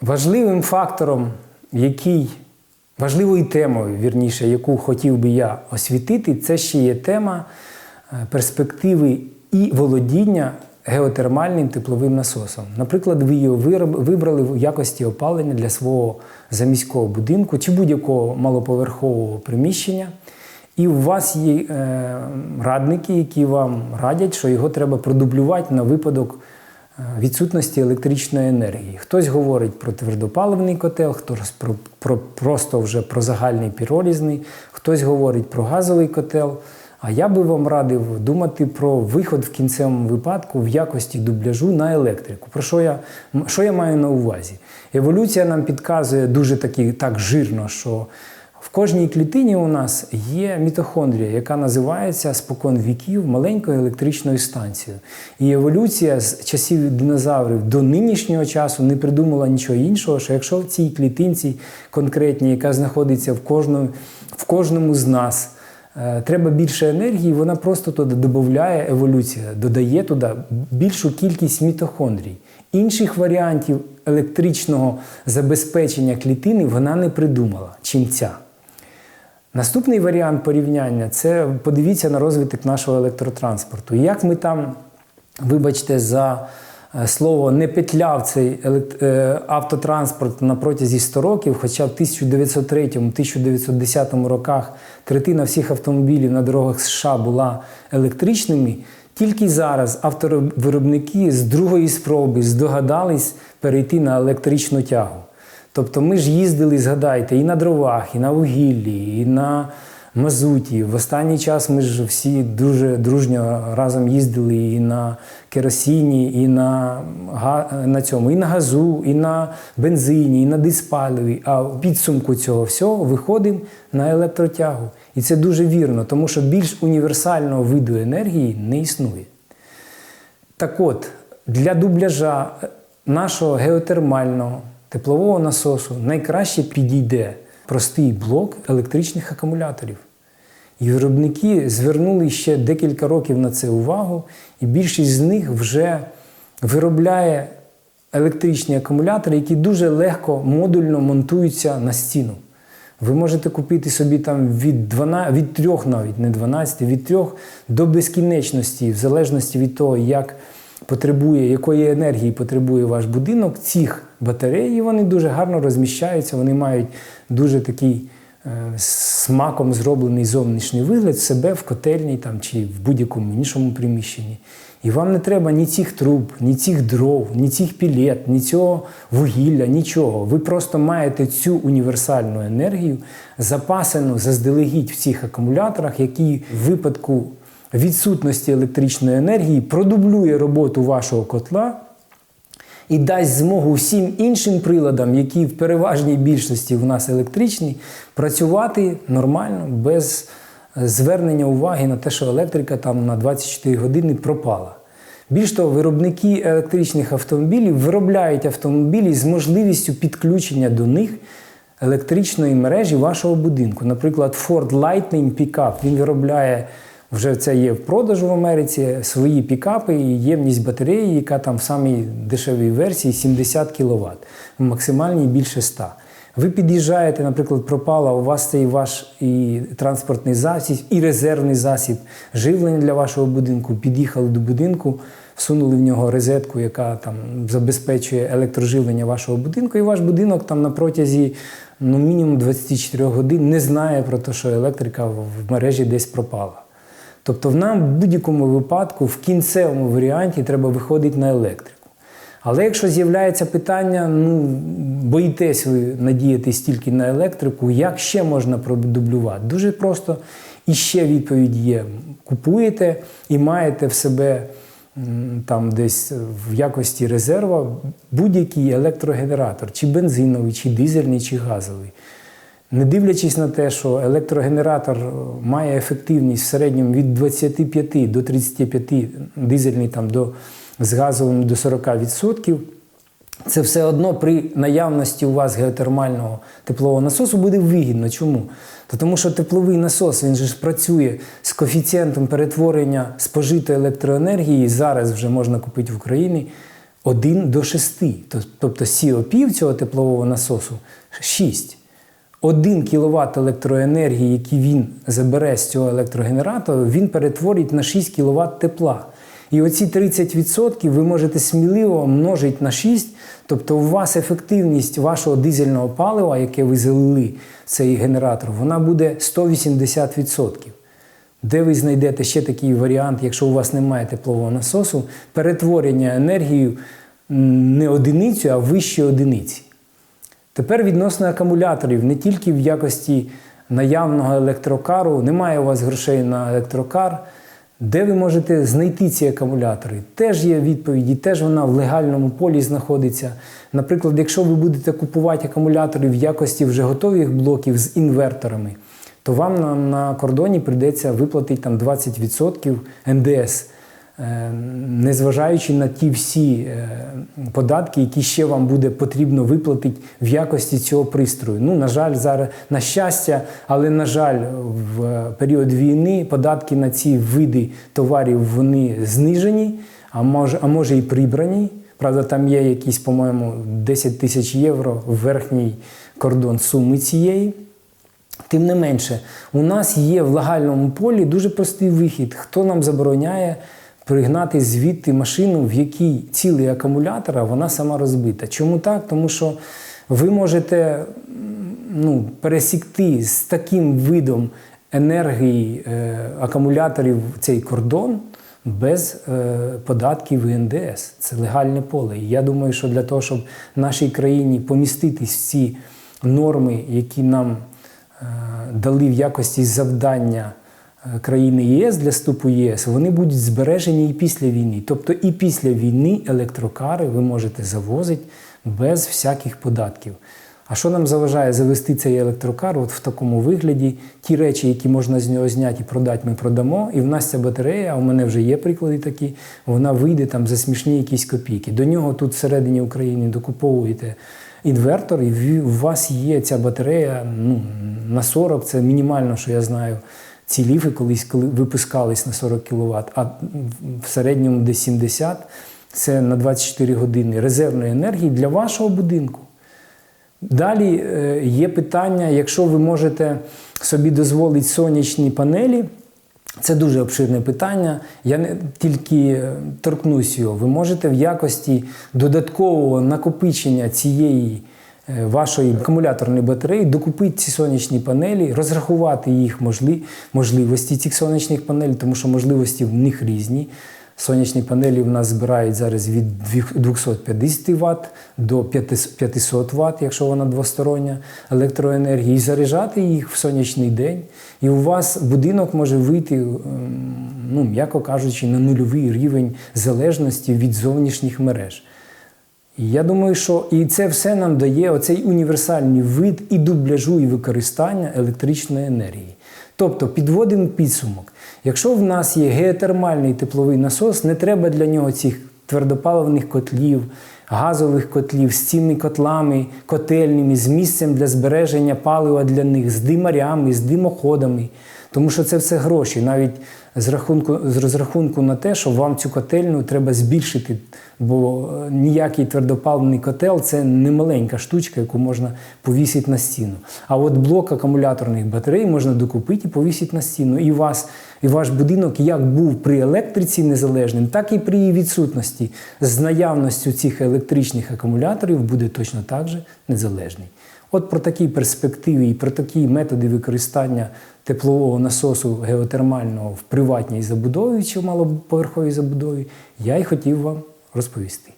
Важливим фактором, який важливою темою, вірніше, яку хотів би я освітити, це ще є тема е, перспективи і володіння геотермальним тепловим насосом. Наприклад, ви його вибрали в якості опалення для свого заміського будинку чи будь-якого малоповерхового приміщення. І у вас є е, радники, які вам радять, що його треба продублювати на випадок відсутності електричної енергії. Хтось говорить про твердопаливний котел, хтось про, про просто вже про загальний піролізний, хтось говорить про газовий котел. А я би вам радив думати про виход в кінцевому випадку в якості дубляжу на електрику. Про що я, що я маю на увазі? Еволюція нам підказує дуже таки так жирно, що в кожній клітині у нас є мітохондрія, яка називається спокон віків маленькою електричною станцією. І еволюція з часів динозаврів до нинішнього часу не придумала нічого іншого, що якщо в цій клітинці конкретній, яка знаходиться в кожному, в кожному з нас, е, треба більше енергії, вона просто туди додає еволюція, додає туди більшу кількість мітохондрій. Інших варіантів електричного забезпечення клітини вона не придумала, чим ця. Наступний варіант порівняння це подивіться на розвиток нашого електротранспорту. Як ми там, вибачте, за е, слово не петляв цей е, автотранспорт на протязі 100 років, хоча в 1903-1910 роках третина всіх автомобілів на дорогах США була електричними. Тільки зараз автовиробники з другої спроби здогадались перейти на електричну тягу. Тобто ми ж їздили, згадайте, і на дровах, і на вугіллі, і на мазуті. В останній час ми ж всі дуже дружньо разом їздили і на керосині, і на, на цьому, і на газу, і на бензині, і на диспаливі. А в підсумку цього всього виходимо на електротягу. І це дуже вірно, тому що більш універсального виду енергії не існує. Так от, для дубляжа нашого геотермального теплового насосу найкраще підійде простий блок електричних акумуляторів. І виробники звернули ще декілька років на це увагу, і більшість з них вже виробляє електричні акумулятори, які дуже легко модульно монтуються на стіну. Ви можете купити собі там від 12, від 3 навіть, не 12, від 3 до безкінечності, в залежності від того, як потребує, якої енергії потребує ваш будинок, цих батарей, і вони дуже гарно розміщаються, вони мають дуже такий е, смаком зроблений зовнішній вигляд себе в котельні там, чи в будь-якому іншому приміщенні. І вам не треба ні цих труб, ні цих дров, ні цих пілет, ні цього вугілля, нічого. Ви просто маєте цю універсальну енергію, запасену заздалегідь в цих акумуляторах, які в випадку відсутності електричної енергії продублює роботу вашого котла і дасть змогу всім іншим приладам, які в переважній більшості в нас електричні, працювати нормально, без е, звернення уваги на те, що електрика там на 24 години пропала. Більш того, виробники електричних автомобілів виробляють автомобілі з можливістю підключення до них електричної мережі вашого будинку. Наприклад, Ford Lightning Pickup, він виробляє вже це є в продажу в Америці свої пікапи і ємність батареї, яка там в самій дешевій версії 70 кВт, в максимальній більше 100. Ви під'їжджаєте, наприклад, пропала, у вас цей ваш і транспортний засіб, і резервний засіб живлення для вашого будинку. Під'їхали до будинку, всунули в нього розетку, яка там забезпечує електроживлення вашого будинку, і ваш будинок там на протязі ну, мінімум 24 годин не знає про те, що електрика в мережі десь пропала. Тобто, нам в будь-якому випадку, в кінцевому варіанті, треба виходити на електрику. Але якщо з'являється питання, ну боїтесь ви надіятись тільки на електрику, як ще можна продублювати? Дуже просто і ще відповідь є: купуєте і маєте в себе там десь в якості резерва будь-який електрогенератор, чи бензиновий, чи дизельний, чи газовий. Не дивлячись на те, що електрогенератор має ефективність в середньому від 25 до 35, дизельний там до з газовим до 40%, це все одно при наявності у вас геотермального теплового насосу буде вигідно. Чому? Та тому що тепловий насос він же ж працює з коефіцієнтом перетворення спожитої електроенергії. Зараз вже можна купити в Україні 1 до 6. Тобто COP цього теплового насосу 6. 1 кВт електроенергії, який він забере з цього електрогенератора, він перетворить на 6 кВт тепла. І оці 30% ви можете сміливо множити на 6, тобто у вас ефективність вашого дизельного палива, яке ви залили цей генератор, вона буде 180%. Де ви знайдете ще такий варіант, якщо у вас немає теплового насосу, перетворення енергії не одиницю, а вище одиниці. Тепер відносно акумуляторів, не тільки в якості наявного електрокару, немає у вас грошей на електрокар. Де ви можете знайти ці акумулятори? Теж є відповіді, теж вона в легальному полі знаходиться. Наприклад, якщо ви будете купувати акумулятори в якості вже готових блоків з інверторами, то вам на, на кордоні прийдеться виплатити там 20% НДС, незважаючи на ті всі е, податки, які ще вам буде потрібно виплатити в якості цього пристрою. Ну, на жаль, зараз на щастя, але на жаль, в період війни податки на ці види товарів вони знижені, а може, а може і прибрані. Правда, там є якісь, по-моєму, 10 тисяч євро верхній кордон суми цієї. Тим не менше, у нас є в легальному полі дуже простий вихід. Хто нам забороняє пригнати звідти машину, в якій цілий акумулятор, а вона сама розбита. Чому так? Тому що ви можете ну, пересікти з таким видом енергії е, акумуляторів цей кордон без е, податків і НДС. Це легальне поле. І я думаю, що для того, щоб нашій країні поміститись в ці норми, які нам е, дали в якості завдання країни ЄС для вступу ЄС, вони будуть збережені і після війни. Тобто і після війни електрокари ви можете завозити без всяких податків. А що нам заважає завести цей електрокар от в такому вигляді? Ті речі, які можна з нього зняти і продати, ми продамо. І в нас ця батарея, а у мене вже є приклади такі, вона вийде там за смішні якісь копійки. До нього тут всередині України докуповуєте інвертор, і у вас є ця батарея ну, на 40, це мінімально, що я знаю. Ці ліфи колись коли випускались на 40 кВт, а в середньому десь 70 це на 24 години резервної енергії для вашого будинку. Далі е, є питання, якщо ви можете собі дозволити сонячні панелі, це дуже обширне питання. Я не тільки е, торкнусь його. Ви можете в якості додаткового накопичення цієї вашої акумуляторної батареї докупити ці сонячні панелі, розрахувати їх можливості цих сонячних панелей, тому що можливості в них різні. Сонячні панелі в нас збирають зараз від 250 Вт до 500 Вт, якщо вона двостороння електроенергія, і заряджати їх в сонячний день. І у вас будинок може вийти, ну, м'яко кажучи, на нульовий рівень залежності від зовнішніх мереж. Я думаю, що і це все нам дає оцей універсальний вид і дубляжу, і використання електричної енергії. Тобто підводимо підсумок. Якщо в нас є геотермальний тепловий насос, не треба для нього цих твердопаливних котлів, газових котлів з цими котлами, котельнями, з місцем для збереження палива для них, з димарями, з димоходами. Тому що це все гроші, навіть з рахунку з розрахунку на те, що вам цю котельну треба збільшити, бо ніякий твердопаливний котел це не маленька штучка, яку можна повісити на стіну. А от блок акумуляторних батарей можна докупити і повісити на стіну. І вас, і ваш будинок як був при електриці незалежним, так і при її відсутності з наявністю цих електричних акумуляторів буде точно так же незалежний. От про такі перспективи і про такі методи використання теплового насосу геотермального в приватній забудові чи в малоповерховій забудові я й хотів вам розповісти.